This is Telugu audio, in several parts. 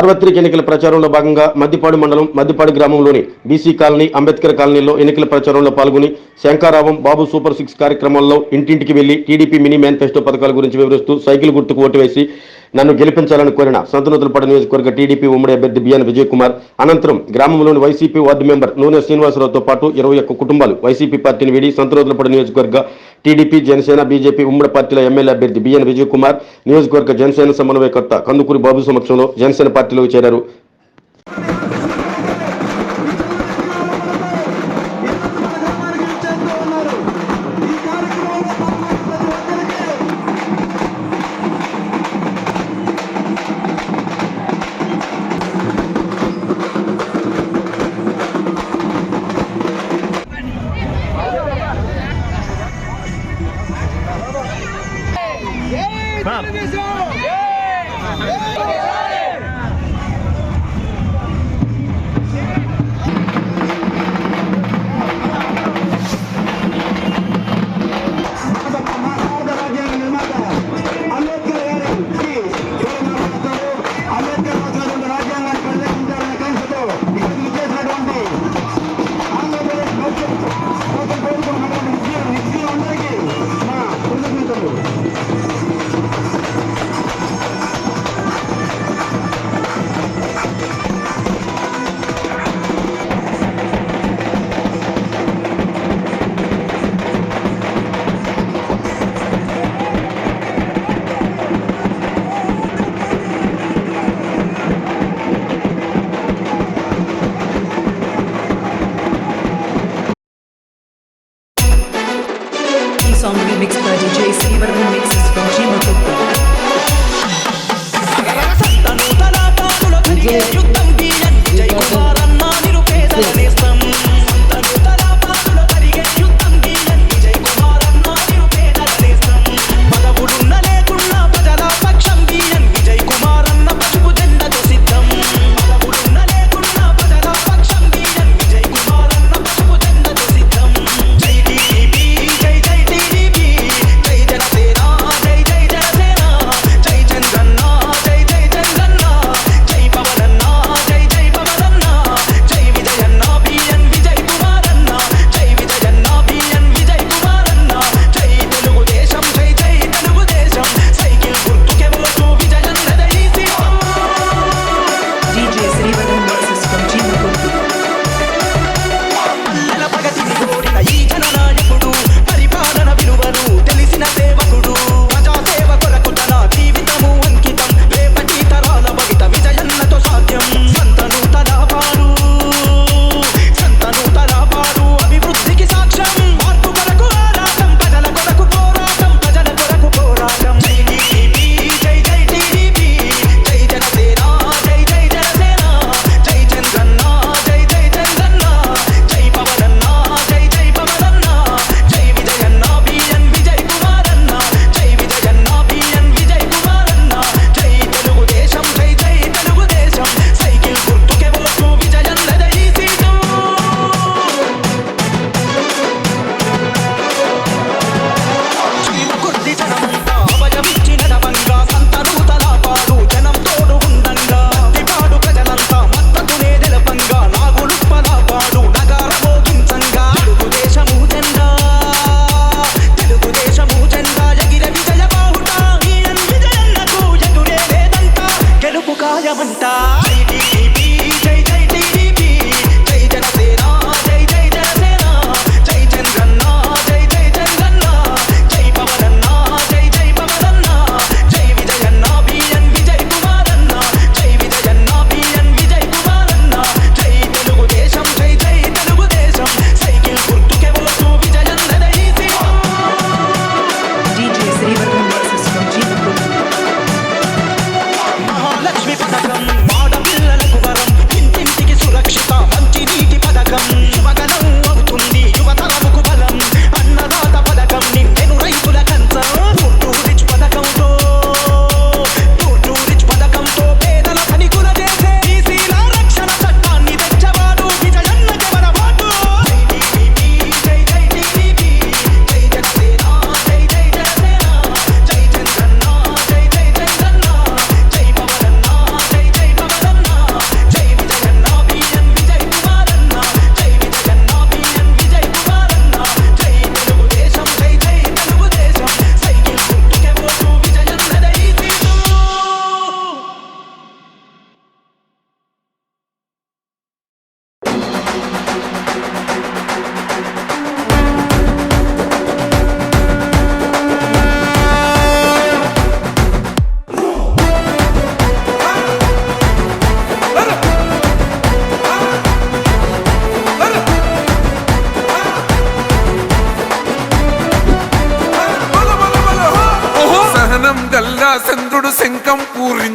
సార్వత్రిక ఎన్నికల ప్రచారంలో భాగంగా మద్దిపాడు మండలం మద్దిపాడు గ్రామంలోని బీసీ కాలనీ అంబేద్కర్ కాలనీలో ఎన్నికల ప్రచారంలో పాల్గొని శంకారావం బాబు సూపర్ సిక్స్ కార్యక్రమాల్లో ఇంటింటికి వెళ్ళి టీడీపీ మినీ మేనిఫెస్టో పథకాల గురించి వివరిస్తూ సైకిల్ గుర్తుకు ఓటు వేసి నన్ను గెలిపించాలని కోరిన సంతనూతులపాడు నియోజకవర్గ టీడీపీ ఉమ్మడి అభ్యర్థి బిఎన్ విజయ్ కుమార్ అనంతరం గ్రామంలోని వైసీపీ వార్డు మెంబర్ నూనె శ్రీనివాసరావుతో పాటు ఇరవై ఒక్క కుటుంబాలు వైసీపీ పార్టీని వీడి సంతనూతులపాడు నియోజకవర్గ టీడీపీ జనసేన బీజేపీ ఉమ్మడి పార్టీల ఎమ్మెల్యే అభ్యర్థి బిఎన్ విజయ్ కుమార్ నియోజకవర్గ జనసేన సమన్వయకర్త కందుకూరి బాబు సమక్షంలో జనసేన పార్టీలోకి చేరారు.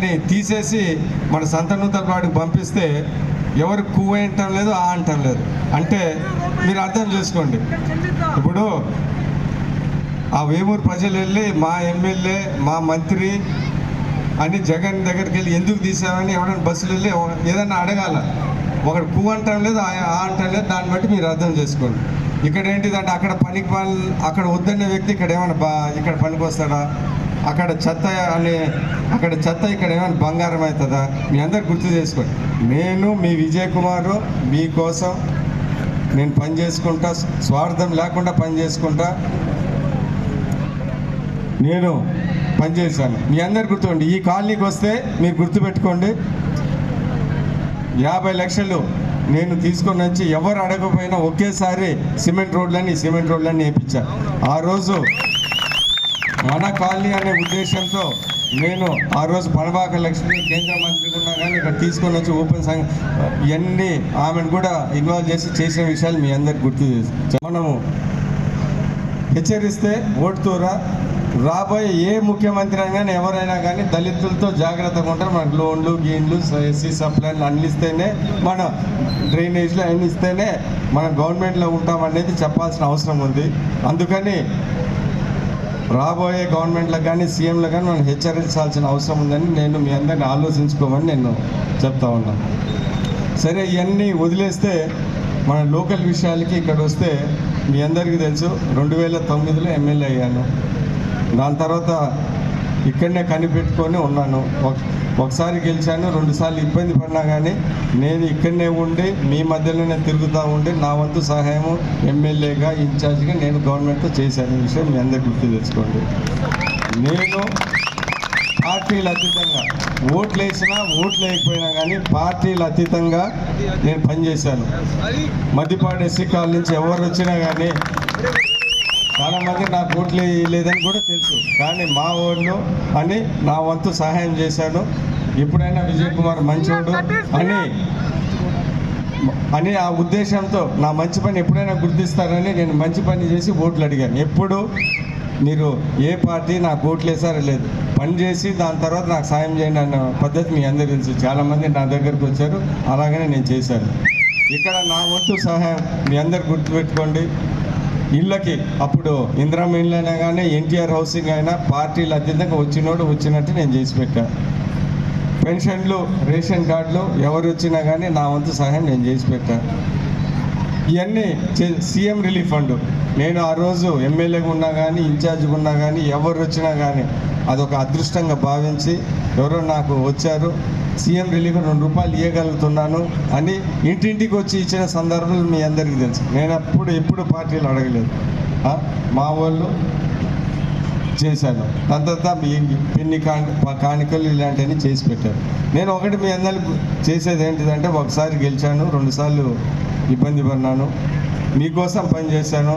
వాటిని తీసేసి మన సంతనూతల వాడికి పంపిస్తే ఎవరు కూ అంటం లేదు ఆ అంటం లేదు. అంటే మీరు అర్థం చేసుకోండి. ఇప్పుడు ఆ వేమూరు ప్రజలు వెళ్ళి మా ఎమ్మెల్యే మా మంత్రి అని జగన్ దగ్గరికి వెళ్ళి ఎందుకు తీసామని ఎవరైనా బస్సులు వెళ్ళి ఏదన్నా ఏదైనా అడగాల. ఒకడు కూ అంటం లేదు ఆ అంటం లేదు దాన్ని బట్టి మీరు అర్థం చేసుకోండి. ఇక్కడ ఏంటిదంటే అక్కడ పనికి అక్కడ వద్దన్న వ్యక్తి ఇక్కడ ఏమైనా బా ఇక్కడ పనికి వస్తాడా అక్కడ చెత్త అనే అక్కడ చెత్త ఇక్కడ ఏమైనా బంగారం అవుతుందా? మీ అందరు గుర్తు చేసుకోండి. నేను మీ విజయ్ కుమారు మీకోసం నేను పని చేసుకుంటా స్వార్థం లేకుండా పని చేసుకుంటా నేను పనిచేశాను మీ అందరు గుర్తుకోండి ఈ కాలనీకి వస్తే మీరు గుర్తుపెట్టుకోండి. యాభై లక్షలు నేను తీసుకొని వచ్చి ఎవరు అడగకపోయినా ఒకేసారి సిమెంట్ రోడ్లని సిమెంట్ రోడ్లని వేయించాను ఆ రోజు మన కాలనీ అనే ఉద్దేశంతో నేను ఆ రోజు పడబాక లక్ష్మి కేంద్ర మంత్రి ఉన్నా కానీ ఇక్కడ తీసుకొని వచ్చి ఓపెన్ సంఘ ఇవన్నీ ఆమెను కూడా ఇన్వాల్వ్ చేసి చేసిన విషయాలు మీ అందరికి గుర్తు చేసి మనము హెచ్చరిస్తే ఓటుతూరా? రాబోయే ఏ ముఖ్యమంత్రి అయినా కానీ ఎవరైనా కానీ దళితులతో జాగ్రత్తగా ఉంటారు. మనకు లోన్లు గీన్లు ఎస్సీ సప్లైన్లు అన్ని ఇస్తేనే మన డ్రైనేజ్లు అన్ని ఇస్తేనే మనం గవర్నమెంట్లో ఉంటామనేది చెప్పాల్సిన అవసరం ఉంది. అందుకని రాబోయే గవర్నమెంట్లకు కానీ సీఎంలకు కానీ మనం హెచ్చరించాల్సిన అవసరం ఉందని నేను మీ అందరిని ఆలోచించుకోమని నేను చెప్తా ఉన్నాను. సరే ఇవన్నీ వదిలేస్తే మన లోకల్ విషయాలకి ఇక్కడ వస్తే మీ అందరికీ తెలుసు రెండు వేల తొమ్మిదిలో ఎమ్మెల్యే అయ్యాను. దాని తర్వాత ఇక్కడనే కనిపెట్టుకొని ఉన్నాను. ఒకసారి గెలిచాను రెండుసార్లు ఇబ్బంది పడినా కానీ నేను ఇక్కడనే ఉండి మీ మధ్యలోనే తిరుగుతూ ఉండి నా వంతు సహాయము ఎమ్మెల్యేగా ఇన్ఛార్జ్గా నేను గవర్నమెంట్తో చేశాను. ఈ విషయం మీ అందరికీ గుర్తు తెచ్చుకోండి నేను పార్టీలు అతీతంగా ఓట్లు వేసినా ఓట్లు వేయకపోయినా కానీ పార్టీలు అతీతంగా నేను పనిచేశాను. మధ్యపాడు ఎస్సీ కాల్ నుంచి ఎవరు వచ్చినా కానీ చాలామంది నాకు ఓట్లు లేదని కూడా తెలుసు. కానీ మా ఓళ్ళు అని నా వంతు సహాయం చేశాను. ఎప్పుడైనా విజయ్ కుమార్ మంచివాడు అని అని ఆ ఉద్దేశంతో నా మంచి పని ఎప్పుడైనా గుర్తిస్తారని నేను మంచి పని చేసి ఓట్లు అడిగాను. ఎప్పుడు? మీరు ఏ పార్టీ నాకు ఓట్లు వేసారో లేదు. పని చేసి దాని తర్వాత నాకు సాయం చేయండి అన్న పద్ధతి మీ అందరికీ తెలుసు. చాలామంది నా దగ్గరకు వచ్చారు. అలాగనే నేను చేశాను. ఇక్కడ నా వంతు సహాయం మీ అందరు గుర్తుపెట్టుకోండి. ఇళ్ళకి అప్పుడు ఇందిరామ ఇళ్ళైనా కానీ ఎన్టీఆర్ హౌసింగ్ అయినా పార్టీలు అత్యంతంగా వచ్చినోడు వచ్చినట్టు నేను చేసి పెట్టాను పెన్షన్లు రేషన్ కార్డులు ఎవరు వచ్చినా కానీ నా వంతు సహాయం నేను చేసి పెట్టాను ఇవన్నీ చే- సీఎం రిలీఫ్ ఫండ్. నేను ఆ రోజు ఎమ్మెల్యేగా ఉన్నా కానీ ఇన్ఛార్జ్గా ఉన్నా కానీ ఎవరు వచ్చినా కానీ అదొక అదృష్టంగా భావించి ఎవరో నాకు వచ్చారు. సీఎం రిలీఫ్ రెండు రూపాయలు ఇవ్వగలుగుతున్నాను అని ఇంటింటికి వచ్చి ఇచ్చిన సందర్భాలు మీ అందరికీ తెలుసు. నేను అప్పుడు ఎప్పుడు పార్టీలు అడగలేదు. మా వాళ్ళు చేశాను. దాని తర్వాత మీ పిన్ని కాని కాணிకలు ఇలాంటివన్నీ చేసి పెట్టారు. నేను ఒకటి మీ అందరికి చేసేది ఏంటిదంటే ఒకసారి గెలిచాను రెండుసార్లు ఇబ్బంది పడినాను మీకోసం పని చేశాను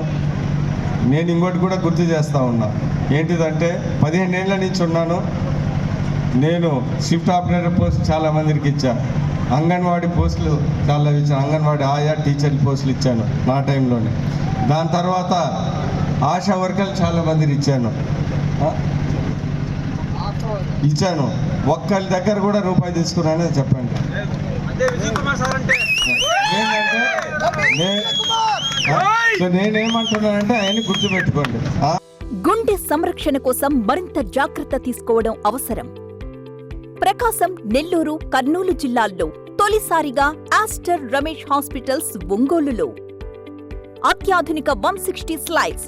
నేను ఇంకోటి కూడా గుర్తు చేస్తూ ఉన్నా. ఏంటిదంటే పదిహేను ఏళ్ళ నుంచి ఉన్నాను నేను షిఫ్ట్ ఆపరేటర్ పోస్ట్ చాలా మందికి ఇచ్చా. అంగన్వాడీ పోస్టులు చాలా ఇచ్చాను. అంగన్వాడీ ఆయా టీచర్ పోస్టులు ఇచ్చాను నా టైంలోనే దాని తర్వాత ఆశా వర్కర్లు చాలా మందికి ఇచ్చాను? ఇచ్చాను. ఒక్కరి దగ్గర కూడా రూపాయి తీసుకున్నానని చెప్పండి. నేనేమంటున్నానంటే ఆయన్ని గుర్తుపెట్టుకోండి? గుండె సంరక్షణ కోసం మరింత జాగ్రత్త తీసుకోవడం అవసరం. ప్రకాశం నెల్లూరు కర్నూలు జిల్లాల్లో తొలిసారిగా ఆస్టర్ రమేష్ హాస్పిటల్స్ ఒంగోలులో. అత్యాధునిక one sixty slides